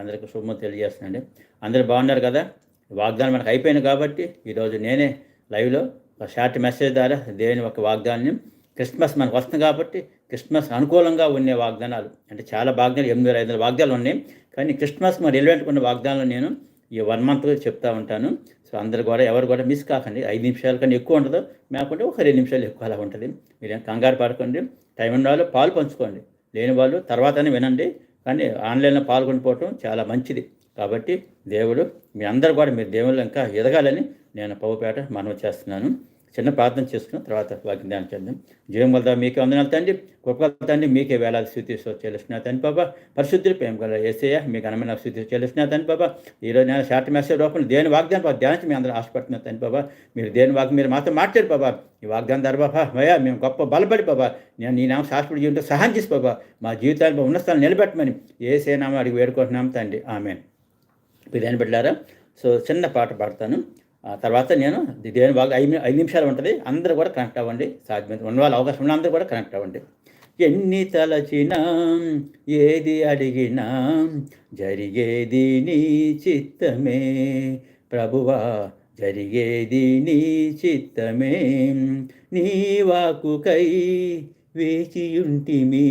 అందరికీ శుభం తెలియజేస్తున్నాండి అందరూ బాగున్నారు కదా? వాగ్దానం మనకు అయిపోయింది కాబట్టి ఈరోజు నేనే లైవ్లో ఒక షార్ట్ మెసేజ్ ద్వారా దేవుని ఒక వాగ్దానాన్ని క్రిస్మస్ మనకు వస్తుంది కాబట్టి క్రిస్మస్ అనుకూలంగా ఉండే వాగ్దానాలు. అంటే చాలా వాగ్దానాలు ఎనిమిది వేల ఐదు వందల వాగ్దానాలు ఉన్నాయి. కానీ క్రిస్మస్ మరి రిలవెంట్ ఉన్న వాగ్దానాలు నేను ఈ వన్ మంత్ చెప్తా ఉంటాను. సో అందరు కూడా ఎవరు కూడా మిస్ కాకండి. ఐదు నిమిషాల కన్నా ఎక్కువ ఉండదు మేకుంటే ఒక రెండు నిమిషాలు ఎక్కువ అలా ఉంటుంది. మీరేం కంగారు పడకండి. టైం ఉన్న వాళ్ళు పాలు పంచుకోండి. లేని వాళ్ళు తర్వాతనే వినండి. కానీ ఆన్లైన్లో పాల్గొనిపోవటం చాలా మంచిది. కాబట్టి దేవుడు మీ అందరు కూడా మీరు దేవుళ్ళు ఇంకా ఎదగాలని నేను పవ్వుపేట మనవి చేస్తున్నాను. చిన్న ప్రార్థన చేసుకున్న తర్వాత వాక్యం ధ్యానం చేద్దాం. జీవం వల్ల మీకే వందనాలు తండ్రి. కృపగల తండ్రి మీకే వేలాది స్థితి చెల్లిస్తున్నా తండ్రి బాబా పరిశుద్ధులు ప్రేమ గల ఏసయ్య మీకు అనమైన స్థితి చెల్లిస్తున్నా తండ్రి బాబా ఈరోజు నేను షార్ట్ మెసేజ్ రూపంలో దేని వాగ్దానం బాబా ధ్యానించి మీ అందరూ ఆశపడుతున్నా తండ్రి బాబా మీరు దేని వాగ్ మీరు మాతో మాట్లాడు బాబా ఈ వాగ్దానం ధర బాబా భయా మేము గొప్ప బలపడి బాబా నేను నీ నామ శాశ్వత జీవితంలో సహాయం చేసి బాబా మా జీవితాన్ని ఉన్న స్థానం నిలబెట్టమని ఏ సేనామా అడిగి వేడుకుంటున్నాం తండ్రి. ఆమె బిర్యానీ పెట్టారా సో చిన్న పాట పాడతాను. తర్వాత నేను దేవుని బాగా ఐదు ఐదు నిమిషాలు ఉంటుంది. అందరూ కూడా కనెక్ట్ అవ్వండి. సాధ్యమైన ఉన్న వాళ్ళ అవకాశం ఉన్న అందరూ కూడా కనెక్ట్ అవ్వండి. ఎన్ని తలచినా ఏది అడిగినా జరిగేది నీ చిత్తమే. ప్రభువా జరిగేది నీ చిత్తమే. నీ వాకుకై వేచియుంటిమి.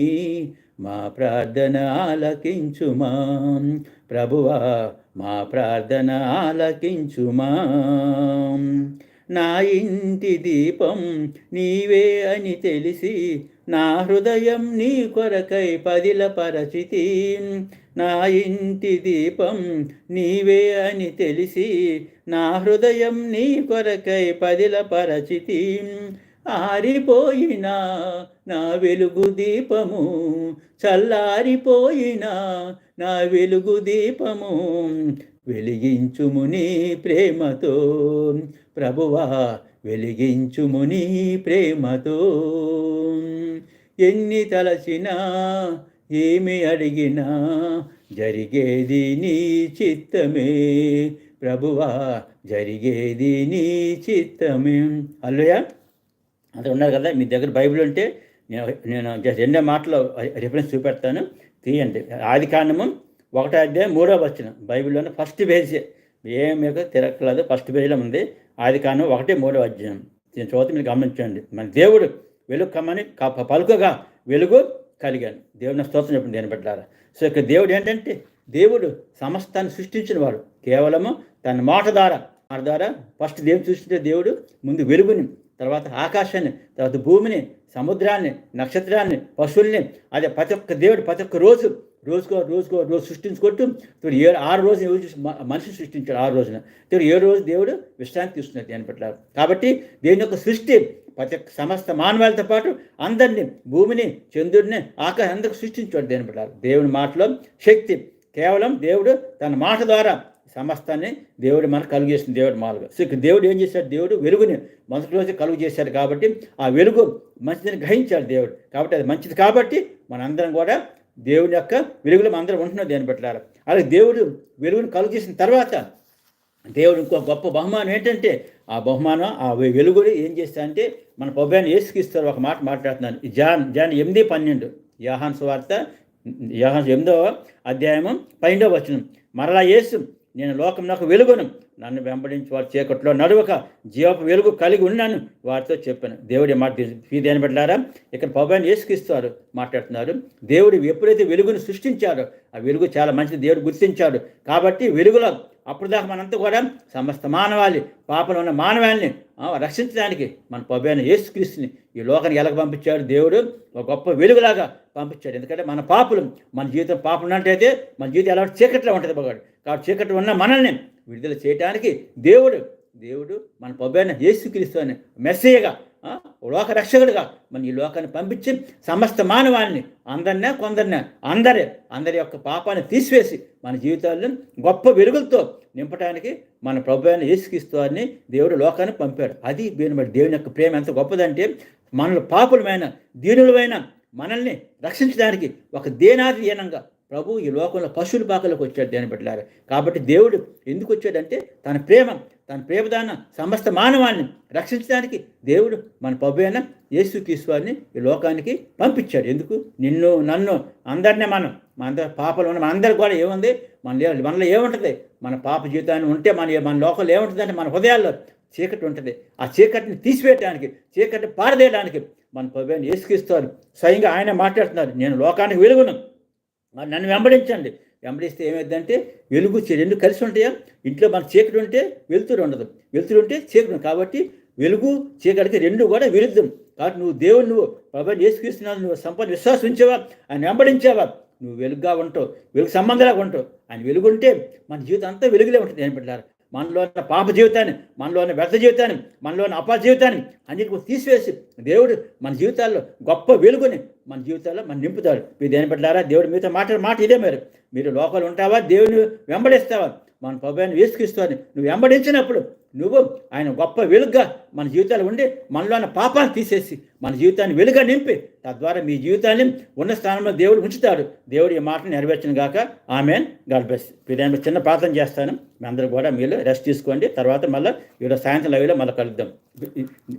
మా ప్రార్థన ఆలకించుమా ప్రభువా మా ప్రార్థన ఆలకించుమా నా ఇంటి దీపం నీవే అని తెలిసి నా హృదయం నీ కొరకై పదిల పరచితి నా ఇంటి దీపం నీవే అని తెలిసి నా హృదయం నీ కొరకై పదిల పరచితి ఆరిపోయినా నా వెలుగు దీపము చల్లారిపోయినా నా వెలుగు దీపము వెలిగించుముని ప్రేమతో. ప్రభువా వెలిగించుముని ప్రేమతో. ఎన్ని తలచినా ఏమి అడిగినా జరిగేది నీ చిత్తమే. ప్రభువా జరిగేది నీ చిత్తమే. అల్లయా. అంత ఉన్నారు కదా మీ దగ్గర బైబిల్ ఉంటే నేను నేను జస్ట్ రెండో మాటలో రిఫరెన్స్ చూపెడతాను. తీయండి. ఆది కాండము ఒకటో అధ్యాయం మూడో వచ్చిన బైబిల్లోనే ఫస్ట్ పేజీ. ఏం మీకు తిరగలేదు ఫస్ట్ పేజీలో ఉంది. ఆది కాండం ఒకటి మూడో అధ్యాయం. దీని చోత మీరు గమనించండి. మన దేవుడు వెలుగు కమ్మని క- పలుకగా వెలుగు కలిగాను దేవుని స్తోత్రం చెప్పండి దేని పెట్టారా సో ఇక్కడ దేవుడు ఏంటంటే దేవుడు సమస్తాన్ని సృష్టించిన వాడు. కేవలము తన మాట ద్వారా మాట ద్వారా ఫస్ట్ దేవుడు సృష్టించే దేవుడు ముందు వెలుగుని తర్వాత ఆకాశాన్ని తర్వాత భూమిని సముద్రాన్ని నక్షత్రాన్ని పశువుల్ని అదే ప్రతి ఒక్క దేవుడు ప్రతి ఒక్క రోజు రోజుకో రోజుకో రోజు సృష్టించుకుంటూ ఇప్పుడు ఏడు ఆరు రోజులు మనిషిని మనిషి సృష్టించాడు ఆరు రోజున. ఇప్పుడు ఏడు రోజు దేవుడు విశ్రాంతి తీసుకున్నాడు దేని పట్ల. కాబట్టి దేని యొక్క సృష్టి ప్రతి ఒక్క సమస్త మానవాళితో పాటు అందరినీ భూమిని చంద్రుడిని ఆకాశం అందరికి సృష్టించాడు దేని పట్ల. దేవుని మాటలో శక్తి కేవలం దేవుడు తన మాట ద్వారా సమస్తాన్ని దేవుడు మనకు కలుగు దేవుడు మాలుగా సో దేవుడు ఏం చేశాడు? దేవుడు వెలుగుని మనసు రోజు కలుగు చేశాడు కాబట్టి ఆ వెలుగు మంచిదని గ్రహించాడు దేవుడు. కాబట్టి అది మంచిది కాబట్టి మనందరం కూడా దేవుని యొక్క వెలుగులో అందరం ఉంటున్నాం దేని పెట్టాలి అలాగే దేవుడు వెలుగుని కలుగు చేసిన తర్వాత దేవుడు ఇంకో గొప్ప బహుమానం ఏంటంటే ఆ బహుమానం ఆ వెలుగుని ఏం చేస్తారంటే మన పొబ్బాన్ని ఏసుకిస్తారు ఒక మాట మాట్లాడుతున్నాను. జాన్ జాన్ ఎనిమిది పన్నెండు. యాహాన్ సువార్త యాహాన్ ఎనిమిదవ అధ్యాయము పన్నెండవ వచనం. మరలా యేసు నేను లోకం నాకు వెలుగును. నన్ను వెంబడించి వారి చీకట్లో నడువక జీవపు వెలుగు కలిగి ఉన్నాను. వారితో చెప్పాను. దేవుడి మాట దేని పెట్టారా ఇక్కడ పవన్ ఏసుకిస్తారు మాట్లాడుతున్నారు. దేవుడు ఎప్పుడైతే వెలుగును సృష్టించారో ఆ వెలుగు చాలా మంచిది. దేవుడు గుర్తించాడు. కాబట్టి వెలుగులో అప్పుడు దాకా మనంతా కూడా సమస్త మానవాళి పాపలు ఉన్న మానవాళిని రక్షించడానికి మన పబ్బైన యేసుక్రీస్తుని ఈ లోకానికి ఎలాగ పంపించాడు? దేవుడు ఒక గొప్ప వెలుగులాగా పంపించాడు. ఎందుకంటే మన పాపలు మన జీవితం పాపం ఉన్నట్టయితే మన జీవితం ఎలా చీకట్లో ఉంటుంది బాగాడు కాబట్టి చీకట్లో ఉన్న మనల్ని విడుదల చేయడానికి దేవుడు దేవుడు మన పబ్బైన యేసుక్రీస్తు అని మెస్సేయగా లోక రక్షకుడుగా. మన ఈ లోకాన్ని పంపించి సమస్త మానవాళిని అందరినే కొందరినే అందరి అందరి యొక్క పాపాన్ని తీసివేసి మన జీవితాల్లో గొప్ప వెలుగులతో నింపడానికి మన ప్రభు అయిన యేసుక్రీస్తు దేవుడు లోకాన్ని పంపాడు. అది దీని బట్టి దేవుని యొక్క ప్రేమ ఎంత గొప్పదంటే మనల్ని పాపులమైన దీనులమైన మనల్ని రక్షించడానికి ఒక దేనాది ప్రభు ఈ లోకంలో పశువుల పాకలకు వచ్చాడు దేని బట్టి కాబట్టి దేవుడు ఎందుకు వచ్చాడంటే తన ప్రేమ తన ప్రేమదాన సమస్త మానవాన్ని రక్షించడానికి దేవుడు మన ప్రభు అయిన యేసు ఈ లోకానికి పంపించాడు. ఎందుకు? నిన్ను నన్ను అందరినీ మనం మన అందరి పాపలు ఉన్న మనందరికి కూడా ఏముంది? మన మనలో ఏముంటుంది? మన పాప జీవితాన్ని ఉంటే మన మన లోకంలో ఏముంటుందంటే మన హృదయాల్లో చీకటి ఉంటుంది. ఆ చీకటిని తీసివేయడానికి చీకటిని పారదేయడానికి మన ప్రభు యేసుక్రీస్తువారు స్వయంగా ఆయన మాట్లాడుతున్నారు. నేను లోకానికి వెలుగును. మరి నన్ను వెంబడించండి. వెంబడిస్తే ఏమైందంటే వెలుగు చీ- రెండు కలిసి ఉంటాయా? ఇంట్లో మన చీకటి ఉంటే వెలుతురు ఉండదు. వెలుతురు ఉంటే చీకటి కాబట్టి వెలుగు చీకటికి రెండు కూడా విరుద్ధం. కాబట్టి నువ్వు దేవుడు నువ్వు ప్రభావం యేసుక్రీస్తున్నావు నువ్వు సంపద విశ్వాసం ఉంచావా ఆయన వెంబడించావా? నువ్వు వెలుగుగా ఉంటావు. వెలుగు సంబంధంగా ఉంటావు. ఆయన వెలుగు ఉంటే మన జీవితం అంతా వెలుగులే ఉంటుంది. ఏం పెట్టారు? మనలో ఉన్న పాప జీవితాన్ని మనలో ఉన్న వ్యర్థ జీవితాన్ని మనలో ఉన్న అపా జీవితాన్ని అన్నిటికీ తీసివేసి దేవుడు మన జీవితాల్లో గొప్ప వెలుగుని మన జీవితాల్లో మనం నింపుతాడు. మీరు దేని పట్లారా దేవుడు మీతో మాట మాట ఇదే మీరు. మీరు లోపల ఉంటావా? దేవుని వెంబడిస్తావా? మన ప్రభుత్వాన్ని వేసుకిస్తాను నువ్వు వెంబడించినప్పుడు నువ్వు ఆయన గొప్ప వెలుగుగా మన జీవితాలు ఉండి మనలో ఉన్న పాపాలు తీసేసి మన జీవితాన్ని వెలుగా నింపి తద్వారా మీ జీవితాన్ని ఉన్న స్థానంలో దేవుడు ఉంచుతాడు. దేవుడు ఈ మాటను నెరవేర్చిన గాక ఆమె గాడ్ బ్లెస్ చిన్న ప్రార్థన చేస్తాను. మీ అందరూ కూడా మీరు రెస్ట్ తీసుకోండి. తర్వాత మళ్ళీ ఈరోజు సాయంత్రం లైవ్లో మళ్ళీ కలుద్దాం.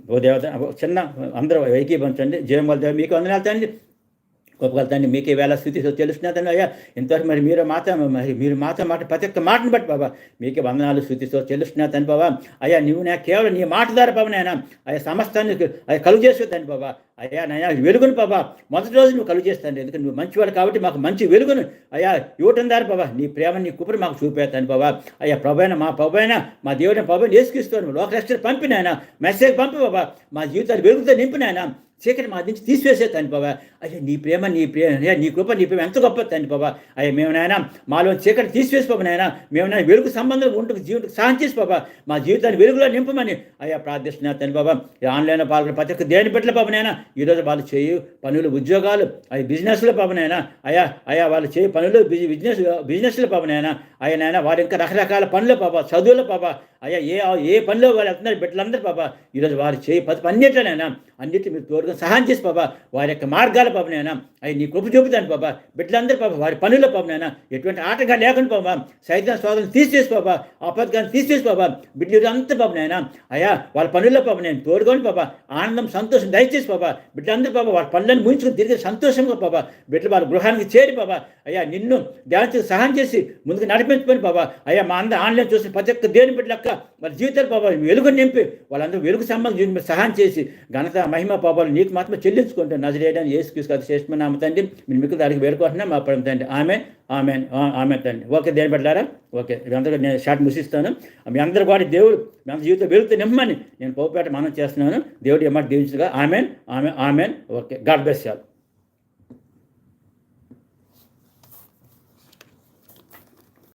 ఓ దేవత చిన్న అందరూ ఏకీభవించండి. జయం దేవ మీకు వందనాలు తండ్రి. గొప్ప మీకే వేళ స్థితి తెలుస్తున్నదని అయ్యా ఇంతవరకు మరి మీరు మాత్రం మరి మీరు మాత్రం మాట ప్రతి ఒక్క మాటను బట్టి బాబా మీకే వందనాలు స్థుతితో తెలుస్తున్నదని బాబా. అయ్యా నువ్వు నా కేవలం నీ మాట ద్వారా బాబా నాయన అయ్యా సమస్తాన్ని అయ్యా కలుగు చేసేదాన్ని బాబా. అయ్యా నాయన వెలుగును బాబా. మొదటి రోజు నువ్వు కలుగు చేస్తాను ఎందుకంటే నువ్వు మంచివాడు కాబట్టి మాకు మంచి వెలుగును అయ్యా ఇవ్వటం ద్వారా బాబా. నీ ప్రేమ నీ కుప్పని మాకు చూపేస్తాను బాబా. అయ్యా ప్రభైన మా ప్రభైన మా దేవుడిని ప్రభు నేసుకిస్తాను లోకరక్షణ పంపినాయన మెసేజ్ పంపి బాబా. మా జీవితాలు వెలుగుతో నింపినాయన చీకటి మా నుంచి తీసివేసే తండ్రి బాబా. అయ్యా నీ ప్రేమ నీ ప్రేమ అయ్యా నీ కృప నీ ప్రేమ ఎంత గొప్ప తండ్రి బాబా. అయ్యా మేము నాయన మాలో చీకటి తీసివేసి బాబు నాయన మేము నాయన వెలుగు సంబంధం ఉంటూ జీవితం సహాయం చేసి బాబా. మా జీవితాన్ని వెలుగులో నింపమని అయ్యా ప్రార్థిస్తున్నా తండ్రి బాబా. ఆన్లైన్ ఆన్లైన్లో పాల్గొన్న ప్రతి ఒక్క దేని పెట్టలే బాబు నాయన? ఈరోజు వాళ్ళు చేయు పనులు ఉద్యోగాలు అవి బిజినెస్లో బాబు నాయన. అయ్యా అయ్యా వాళ్ళు చేయు పనులు బిజినెస్ బిజినెస్లో బాబు నాయన. అయ్యా నాయన వారి ఇంకా రకరకాల పనులు పాప చదువులు పాప అయ్యా ఏ ఏ పనిలో వాళ్ళు వెళ్తున్నారు? బిడ్డలందరూ పాప ఈరోజు వారు చేయి పది అన్నిట్లోనైనా అన్నిటి మీరు తోడుగా సహాయం చేసి బాబా వారి యొక్క మార్గాల పాపనైనా అవి నీ కృప చూపుతాను బాబా బిడ్డలందరూ పాప వారి పనుల పాపనైనా ఎటువంటి ఆటగా లేకుండా బాబా సైతం స్వాదం తీసేసి బాబా ఆపత్కాన్ని తీసేసి బాబా బిడ్డలు అంత పాపనైనా అయ్యా వాళ్ళ పనుల్లో పాప నేను తోడుకొని బాబా ఆనందం సంతోషం దయచేసి బాబా బిడ్డలందరూ బాబా వాళ్ళ పనులను ముంచుకుని తిరిగి సంతోషంగా బాబా బిడ్డలు వాళ్ళ గృహానికి చేరి బాబా అయ్యా నిన్ను ధ్యానం సహాయం చేసి ముందుకు నడిపించుకొని బాబా అయ్యా మా అందరూ ఆన్లైన్ చూసిన ప్రతి ఒక్క దేని బిడ్డలక్క వాళ్ళ జీవితాలు బాబా వెలుగు నింపి వాళ్ళందరూ వెలుగు సంబంధం సహాయం చేసి ఘనత మహిమ పాపాలు నీకు మాత్రమే చెల్లించుకుంటాను నజరేయడానికి ఏసు తీసుకొచ్చి శ్రేష్టమైన తండ్రి మీరు మీకు దానికి వేడుకుంటున్నాం మా పడం తండ్రి. ఆమె ఆమె ఆమె తండ్రి. ఓకే దేని పెట్టారా ఓకే ఇదంతా నేను షార్ట్ ముసిస్తాను మీ అందరూ కూడా దేవుడు మీ అందరి జీవితం వెలుగుతూ నిమ్మని నేను పోపేట మనం చేస్తున్నాను. దేవుడు ఏమాట దీవించగా ఆమెన్ ఆమె ఆమెన్. ఓకే గాడ్ బెస్ చాలు